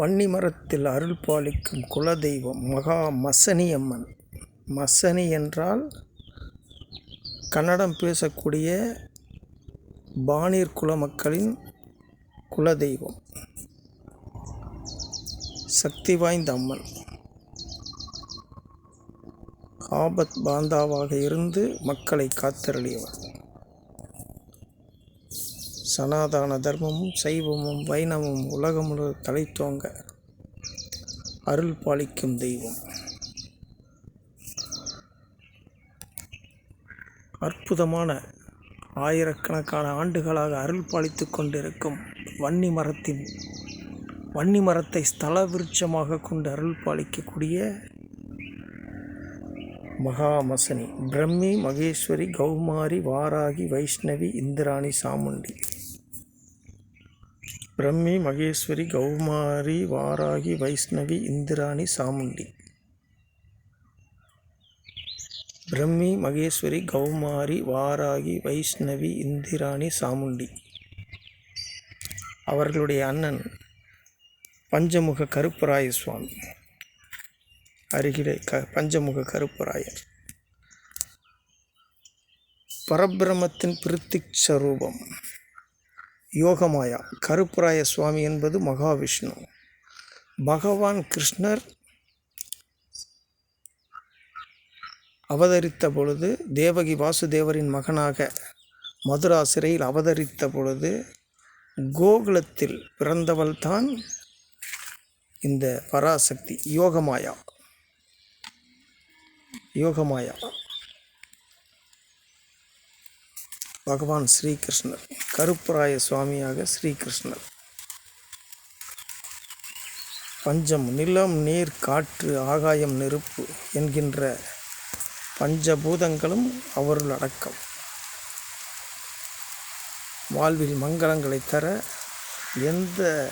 வன்னிமரத்தில் அருள் பாலிக்கும் குலதெய்வம் மகா மசனி அம்மன் மசனி என்றால் கன்னடம் பேசக்கூடிய பாணிர் குல மக்களின் குலதெய்வம். சக்தி வாய்ந்த அம்மன். ஆபத் பாந்தாவாக இருந்து மக்களை காத்தருளியவர். சனாதன தர்மமும் சைவமும் வைணவமும் உலகம் தலைத்தோங்க அருள் பாலிக்கும் தெய்வம். அற்புதமான ஆயிரக்கணக்கான ஆண்டுகளாக அருள் பாலித்து கொண்டிருக்கும் வன்னி மரத்தின் வன்னி மரத்தை ஸ்தல விருட்சமாக கொண்டு அருள் பாலிக்கக்கூடிய மகாமசனி பிரம்மி மகேஸ்வரி கௌமாரி வாராகி வைஷ்ணவி இந்திராணி சாமுண்டி. பிரம்மி மகேஸ்வரி கௌமாரி வாராகி வைஷ்ணவி இந்திராணி சாமுண்டி. பிரம்மி மகேஸ்வரி கௌமாரி வாராகி வைஷ்ணவி இந்திராணி சாமுண்டி. அவர்களுடைய அண்ணன் பஞ்சமுக கருப்பராய சுவாமி அருகிலே க பஞ்சமுக கருப்பராயர். பரபிரமத்தின் பிரித்திக் ஸ்வரூபம் யோகமாயா. கருப்பராய சுவாமி என்பது மகாவிஷ்ணு. பகவான் கிருஷ்ணர் அவதரித்த பொழுது தேவகி வாசுதேவரின் மகனாக மதுரா சிறையில் அவதரித்த பொழுது கோகுலத்தில் பிறந்தவள்தான் இந்த பராசக்தி. யோகமாயா. யோகமாயா. பகவான் ஸ்ரீகிருஷ்ணர் கருப்பராய சுவாமியாக ஸ்ரீகிருஷ்ணர். பஞ்சம் நிலம் நீர் காற்று ஆகாயம் நெருப்பு என்கின்ற பஞ்சபூதங்களும் அவருள் அடக்கம். வாழ்வில் மங்களங்களை தர எந்த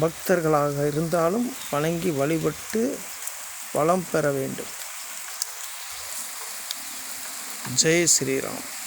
பக்தர்களாக இருந்தாலும் வணங்கி வழிபட்டு வளம் பெற வேண்டும். జై శ్రీరామ్.